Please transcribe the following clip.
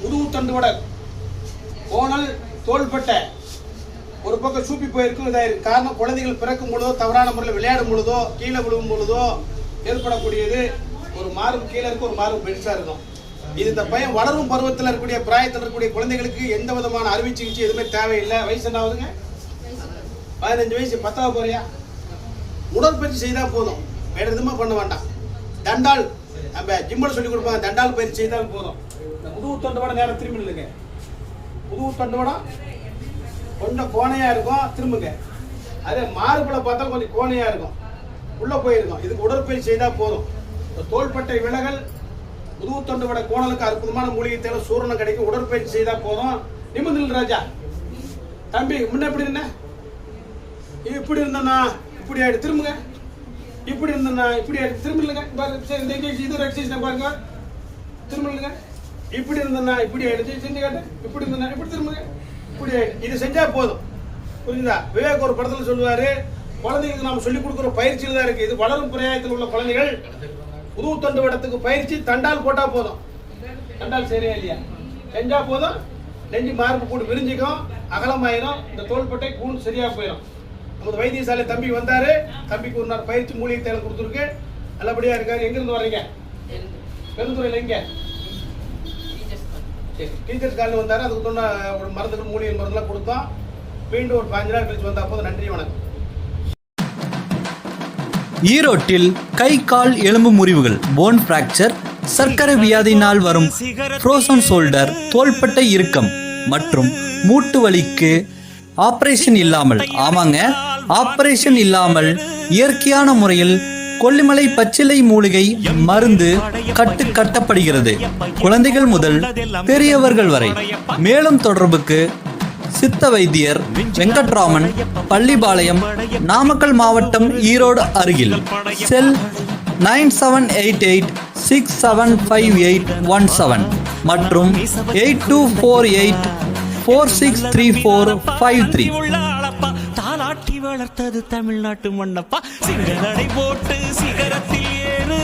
முதுகு தண்டுவடர் கோணல் தோள்பட்டை ஒரு பக்கம் சூப்பி போயிருக்கும். இதாயிருக்கு காரணம் குழந்தைகள் பிறக்கும் பொழுதோ தவறான முறையில் விளையாடும் பொழுதோ கீழே விழுவும் பொழுதோ ஏற்படக்கூடியது ஒரு மார்பு கீழே இருக்கும் ஒரு மார்பு பெருசா இருக்கும். இது இந்த பையன் வளரும் பருவத்தில் இருக்கக்கூடிய பிராயத்தில் இருக்கக்கூடிய குழந்தைகளுக்கு எந்த விதமான அறுவை சிகிச்சை எதுவுமே தேவையில்லை. வயசு என்ன ஆகுதுங்க? பதினஞ்சு வயசு. பத்தாவது போறியா? உடற்பயிற்சி செய்தால் போதும். வேற எதுவுமே பண்ண வேண்டாம். தண்டால் நம்ம ஜிம்மில் சொல்லி கொடுப்பாங்க தண்டால் பயிற்சி செய்தால் போதும். இந்த முதுகு நேரம் திரும்பி இல்லைங்க முதுகு தொண்டோட கொஞ்சம் கோணையா இருக்கும் திரும்புங்க. அதே மார்புல பார்த்தா கொஞ்சம் கோணையா இருக்கும். உள்ள போயிருக்கும். இதுக்கு உடற்பயிற்சி செய்தா போதும். இந்த தோள்பட்டை விலகல் முதுகு தொண்டு விட கோணலுக்கு அற்புதமான மூலிகை தேவை. சூரணம் கிடைக்கும். உடற்பயிற்சி செய்தா போதும். நிமிந்தில் ராஜா. தம்பி முன்ன எப்படி இருந்த? இப்படி இருந்தனா இப்படி ஆயிடு. திரும்புங்க. இப்படி இருந்தனா இப்படி ஆயிடு. திரும்பலுங்க சரி இந்த எக்ஸசைஸ் இது ஒரு எக்ஸசைஸ் பாருங்க. திரும்பலுங்க இப்படி இருந்தனா இப்படி ஆயிடுச்சு செஞ்சு காட்டு. இப்படி இருந்தனா இப்படி திரும்புங்க. இப்படி ஆயிடுச்சு இது செஞ்சா போதும். புரியுதா விவேக் ஒரு படத்துல சொல்லுவாரு குழந்தைங்களுக்கு நாம சொல்லிக் கொடுக்குற பயிற்சியில் தான் இருக்கு. இது வளரும் பிராயத்தில் உள்ள குழந்தைகள் புது தண்டு வடத்துக்கு பயிற்சி தண்டால் போட்டா போதும். தண்டால் சரியா இல்லையா? செஞ்சா போதும். நெஞ்சு மார்பு கூடு விரிஞ்சிக்கும். அகலமாயிரும் இந்த தோள்பட்டை கூண் சரியா போயிடும் நமது வைத்தியசாலை தம்பி வந்தாரு. தம்பிக்கு ஒரு நாள் பயிற்சி மூலிகை தேவை கொடுத்துருக்கு. நல்லபடியா இருக்காரு. எங்கிருந்து வர்றீங்க? பெருந்துறையில் எங்கே? டீச்சர்ஸ் காலையில் வந்தார் அதுக்கு சொன்ன ஒரு மருந்துகள் மூலிகை மருந்துலாம் கொடுத்தோம். மீண்டும் ஒரு பாஞ்சு நாள் கழிச்சு வந்த அப்போது நன்றி வணக்கம். ஈரோட்டில் கை கால் எலும்பு முறிவுகள் போன் பிராக்சர் சர்க்கரை வியாதியினால் வரும் ஃப்ரோசன் ஷோல்டர் தோள்பட்டை இறுக்கம் மற்றும் மூட்டு வலிக்கு ஆபரேஷன் இல்லாமல் ஆமாங்க ஆபரேஷன் இல்லாமல் இயற்கையான முறையில் கொல்லிமலை பச்சிலை மூலிகை மருந்து கட்டு கட்டப்படுகிறது. குழந்தைகள் முதல் பெரியவர்கள் வரை. மேலும் தொடர்புக்கு சித்த வைத்தியர் வெங்கட்ராமன் பள்ளிபாளையம் நாமக்கல் மாவட்டம் ஈரோடு அருகில். Cell nine seven eight eight six seven five eight one seven மற்றும் eight two four eight four six three four five three. வளர்த்தது தமிழ்நாட்டு மண்ணப்பா சிங்கநடை போட்டு சிகரத்தில் ஏறு.